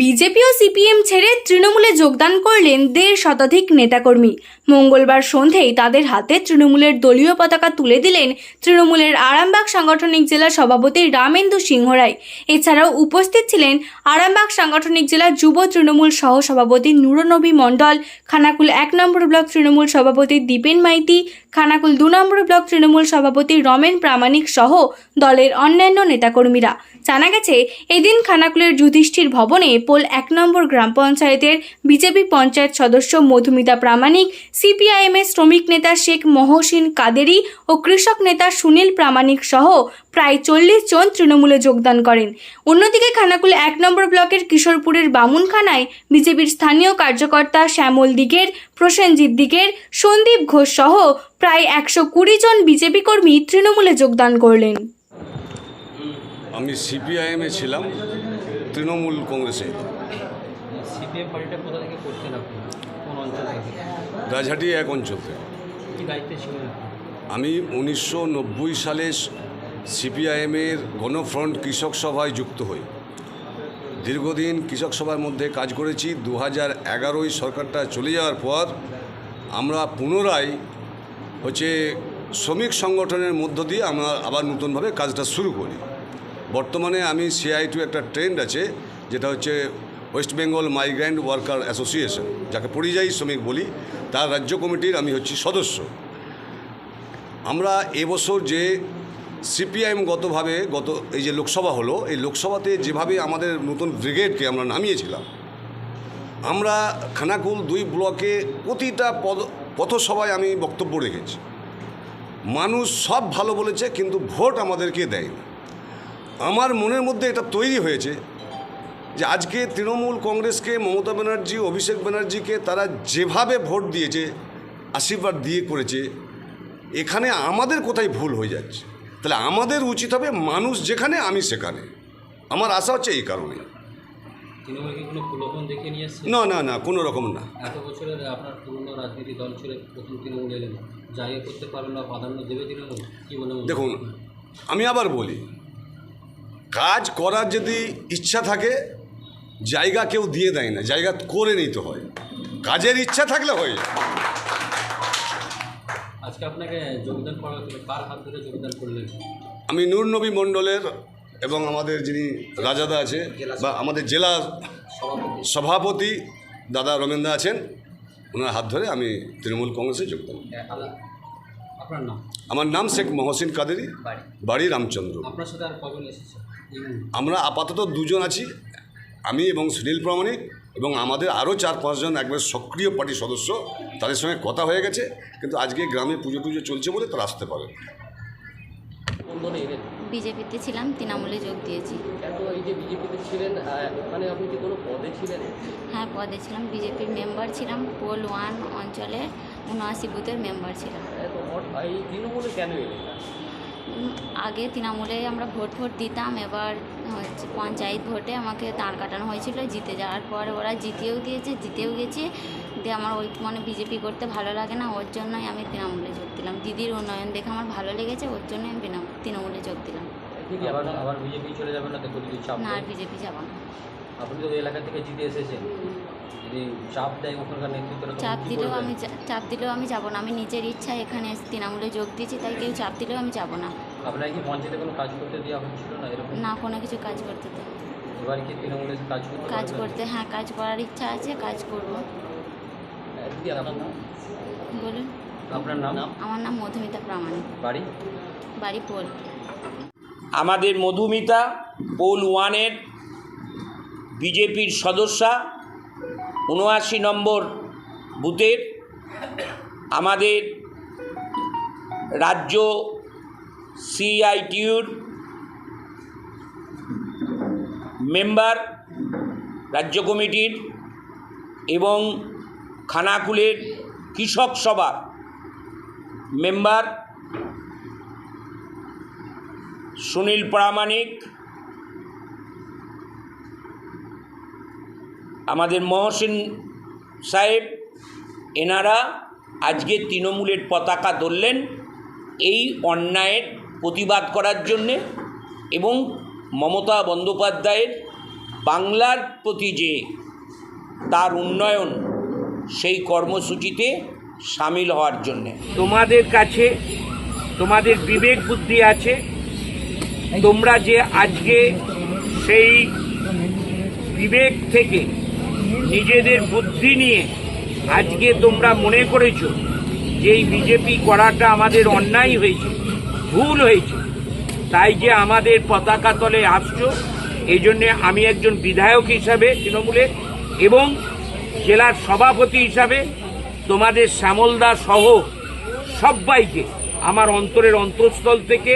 BJP ও CPM ছেড়ে তৃণমূলে যোগদান করলেন দেড় শতাধিক নেতাকর্মী। মঙ্গলবার সন্ধেয় তাদের হাতে তৃণমূলের দলীয় পতাকা তুলে দিলেন তৃণমূলের আরামবাগ সাংগঠনিক জেলা সভাপতি রামেন্দু সিংহ রায় এছাড়াও উপস্থিত ছিলেন আরামবাগ সাংগঠনিক জেলা যুব তৃণমূল সহ সভাপতি নুরনবী মণ্ডল, খানাকুল এক নম্বর ব্লক তৃণমূল সভাপতি দীপেন মাইতি খানাকুল দু নম্বর ব্লক তৃণমূল সভাপতি রমেন প্রামাণিক সহ দলের অন্যান্য নেতাকর্মীরা। জানা গেছে, এদিন খানাকুলের যুধিষ্ঠির ভবনে পোল এক নম্বর গ্রাম পঞ্চায়েতের বিজেপি পঞ্চায়েত সদস্য মধুমিতা প্রামাণিক, সিপিআইএমের শ্রমিক নেতা শেখ মহসিন কাদেরি ও কৃষক নেতা সুনীল প্রামাণিক সহ প্রায় চল্লিশ জন তৃণমূলে যোগদান করেন। অন্যদিকে খানাকুল এক নম্বর ব্লকের কিশোরপুরের বামুনখানায় বিজেপির স্থানীয় কার্যকর্তা শ্যামল দিগের প্রসেনজিৎ দিগের সন্দীপ ঘোষ সহ প্রায় একশো কুড়ি জন বিজেপি কর্মী তৃণমূলে যোগদান করলেন। আমি সিপিআইএমে ছিলাম তৃণমূল কংগ্রেসে। রাজহাটি এক অঞ্চল আমি উনিশশো নব্বই সালে সিপিআইএমের গণফ্রন্ট কৃষক সভায় যুক্ত হই। দীর্ঘদিন কৃষক সভার মধ্যে কাজ করেছি। দু হাজার এগারোই সরকারটা চলে যাওয়ার পর আমরা পুনরায় হচ্ছে শ্রমিক সংগঠনের মধ্য দিয়ে আমরা আবার নতুনভাবে কাজটা শুরু করি। বর্তমানে আমি সিআই টু একটা ট্রেন্ড আছে, যেটা হচ্ছে West Bengal migrant worker association যাকে পরিযায়ী শ্রমিক বলি, তার রাজ্য কমিটির আমি হচ্ছি সদস্য। আমরা এবছর যে সিপিআইএম গতভাবে গত এই যে লোকসভা হলো, এই লোকসভাতে যেভাবে আমাদের নতুন ব্রিগেডকে আমরা নামিয়েছিলাম, আমরা খানাকুল দুই ব্লকে প্রতিটা পদ পথসভায় আমি বক্তব্য রেখেছি। মানুষ সব ভালো বলেছে, কিন্তু ভোট আমাদেরকে দেয়নি আমার মনের মধ্যে এটা তৈরি হয়েছে যে আজকে তৃণমূল কংগ্রেসকে মমতা ব্যানার্জি, অভিষেক ব্যানার্জিকে তারা যেভাবে ভোট দিয়েছে, আশীর্বাদ দিয়ে করেছে, এখানে আমাদের কোথায় ভুল হয়ে যাচ্ছে? তাহলে আমাদের উচিত হবে মানুষ যেখানে, আমি সেখানে। আমার আশা হচ্ছে এই কারণে তৃণমূল কি কোনো প্রলোভন দেখে নিয়ে এসছে না না না কোনো রকম না। এত বছরের আপনার পুরনো রাজনীতি দল ছেড়ে প্রথম তৃণমূল এলেন। জায়গা করতে না প্রাধান্য দেবে তৃণমূল? কী মনে দেখুন আমি আবার বলি কাজ করার যদি ইচ্ছা থাকে জায়গা কেউ দিয়ে দেয় না জায়গা করে নিতে হয়। কাজের ইচ্ছা থাকলে হয়ে। আজকে আপনাকে যোগদান করা কার হাত ধরে যোগদান করলেন? আমি নূরনবী মণ্ডলের এবং আমাদের যিনি রাজাদা আছে বা আমাদের জেলা সভাপতি দাদা রমেন্দা আছেন ওনার হাত ধরে আমি তৃণমূল কংগ্রেসে যোগদান আলা আপনার নাম? আমার নাম শেখ মহসিন কাদেরি বাড়ি? রামচন্দ্র? আমরা আপাতত দুজন আছি আমি এবং সুনীল প্রামাণিক এবং আমাদের আরও চার পাঁচজন একবার সক্রিয় পার্টির সদস্য তাদের সঙ্গে কথা হয়ে গেছে কিন্তু আজকে গ্রামে পুজো টুজো চলছে বলে তারা আসতে পারে বিজেপিতে ছিলাম তৃণমূলে যোগ দিয়েছি। এই যে বিজেপিতে ছিলেন আহ, আপনি কি কোনো পদে ছিলেন? হ্যাঁ পদে ছিলাম বিজেপির মেম্বার ছিলাম পোল ওয়ান অঞ্চলে উনআশি বুথের মেম্বার ছিলাম। এই তৃণমূলে কেন এলেন? আগে তৃণমূলে আমরা ভোট ভোট দিতাম এবার হচ্ছে পঞ্চায়েত ভোটে আমাকে দাঁড় কাটানো হয়েছিল জিতে যাওয়ার পর ওরা জিতেও দিয়েছে জিতেও গেছে দিয়ে আমার ওই মানে বিজেপি করতে ভালো লাগে না ওর জন্যই আমি তৃণমূলে যোগ দিলাম। দিদির উন্নয়ন দেখে আমার ভালো লেগেছে ওর জন্যই আমি তৃণ- তৃণমূলে যোগ দিলাম। না আর বিজেপি যাব না আপনি তো এলাকা থেকে জিতে এসেছেন। যদি চাপ দেয় ওখানকার নেতৃত্বরা চাপ দিলেও আমি চাপ দিলেও আমি যাব না। আমি নিজের ইচ্ছায় এখানে এসে তৃণমূলে যোগ দিয়েছি তাই কেউ চাপ দিলেও আমি যাব না। আপনার কি পঞ্চায়েতে কোনো কাজ করতে দেওয়া হচ্ছিল না এরকম? না কোনো কিছু কাজ করতে দেয় এবার কি তৃণমূলে কাজ করতে কাজ করতে হ্যাঁ কাজ করার ইচ্ছা আছে কাজ করব। দিদি, আপনার নাম? বলুন। আপনার নাম? আমার নাম মধুমিতা প্রামাণিক। বাড়ি? বাড়ি পোল। আমাদের মধুমিতা পোল ওয়ানের বিজেপির সদস্যা উনআশি নম্বর বুথের আমাদের রাজ্য সিআইটিউর মেম্বার রাজ্য কমিটির এবং খানাকুলের কৃষক সভা মেম্বার সুনীল প্রামাণিক, আমাদের মহসিন সাহেব, এনারা আজকে তৃণমূলের পতাকা ধরলেন এই অন্যায়ের প্রতিবাদ করার জন্যে এবং মমতা বন্দ্যোপাধ্যায়ের বাংলার প্রতি যে তার উন্নয়ন সেই কর্মসূচিতে সামিল হওয়ার জন্যে। তোমাদের কাছে তোমাদের বিবেক বুদ্ধি আছে। তোমরা যে আজকে সেই বিবেক থেকে নিজেদের বুদ্ধি নিয়ে আজকে তোমরা মনে করেছ যে এই বিজেপি করাটা আমাদের অন্যায় হয়েছে ভুল হয়েছে তাই যে আমাদের পতাকা তলে আসছো এই জন্যে আমি একজন বিধায়ক হিসাবে তৃণমূলে এবং জেলার সভাপতি হিসাবে তোমাদের শ্যামলদা সহ সবাইকে আমার অন্তরের অন্তঃস্থল থেকে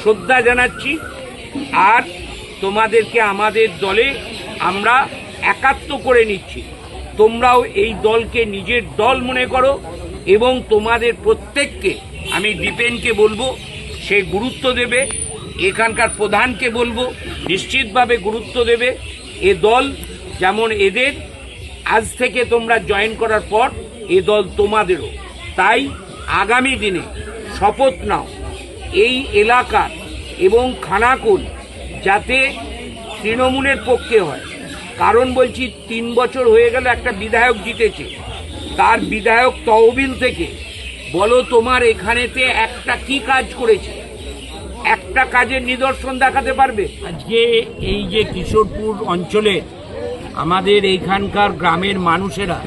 শ্রদ্ধা জানাচ্ছি। আর তোমাদেরকে আমাদের দলে আমরা একাত্ম করে নিচ্ছি। তোমরাও এই দলকে নিজের দল মনে করো এবং তোমাদের প্রত্যেককে, আমি দীপেনকে বলব, সে গুরুত্ব দেবে, এখানকার প্রধানকে বলব, নিশ্চিতভাবে গুরুত্ব দেবে। এ দল যেমন এদের আজ থেকে তোমরা জয়েন করার পর এ দল তোমাদেরও। তাই আগামী দিনে শপথ নাও। এই এলাকার এবং খানাকুল যাতে তৃণমূলের পক্ষে হয়। কারণ বলছি, তিন বছর হয়ে গেল একটা বিধায়ক জিতেছে। তার বিধায়ক তহবিল থেকে, বলো তোমার এখানেতে একটা কি কাজ করেছে? একটা কাজের নিদর্শন দেখাতে পারবে? আজকে এই যে কিশোরপুর অঞ্চলে আমাদের এইখানকার গ্রামের মানুষেরা,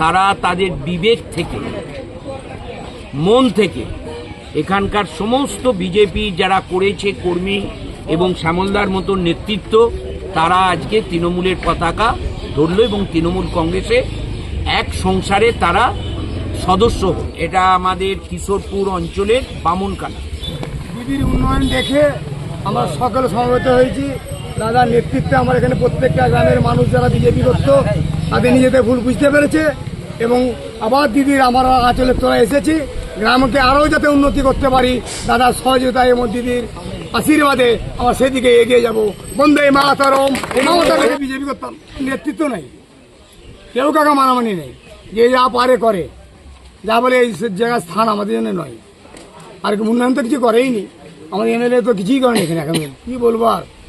তারা তাদের বিবেক থেকে, মন থেকে এখানকার সমস্ত বিজেপি যারা করেছে কর্মী এবং শ্যামলদার মতো নেতৃত্ব, তারা আজকে তৃণমূলের পতাকা ধরল এবং তৃণমূল কংগ্রেসে এক সংসারে তারা সদস্য এটা আমাদের কিশোরপুর অঞ্চলের বামনকানা দিদির উন্নয়ন দেখে আমরা সকলে সমবেত হয়েছি। দাদার নেতৃত্বে আমার এখানে প্রত্যেকটা গ্রামের মানুষ যারা বিজেপি করত, তাদের নিজেদের ভুল বুঝতে পেরেছে এবং আবার দিদির আমার আঁচলের তোরা এসেছি। গ্রামকে আরও যাতে উন্নতি করতে পারি, দাদার সহযোগিতা এবং দিদির আশীর্বাদে আমরা সেদিকে এগিয়ে যাব। বন্দে মাতারম। মমতা বিজেপি করতাম, নেতৃত্ব নেই। কেউ কাকা মানামানি নেই। যে যা পারে করে। যা বলে এই জায়গার স্থান আমাদের জন্য নয়। আর উন্নয়ন তো কিছু করেই নি আমাদের এমএলএ তো কিছুই করেনি এখানে এখন। কি বলব আর?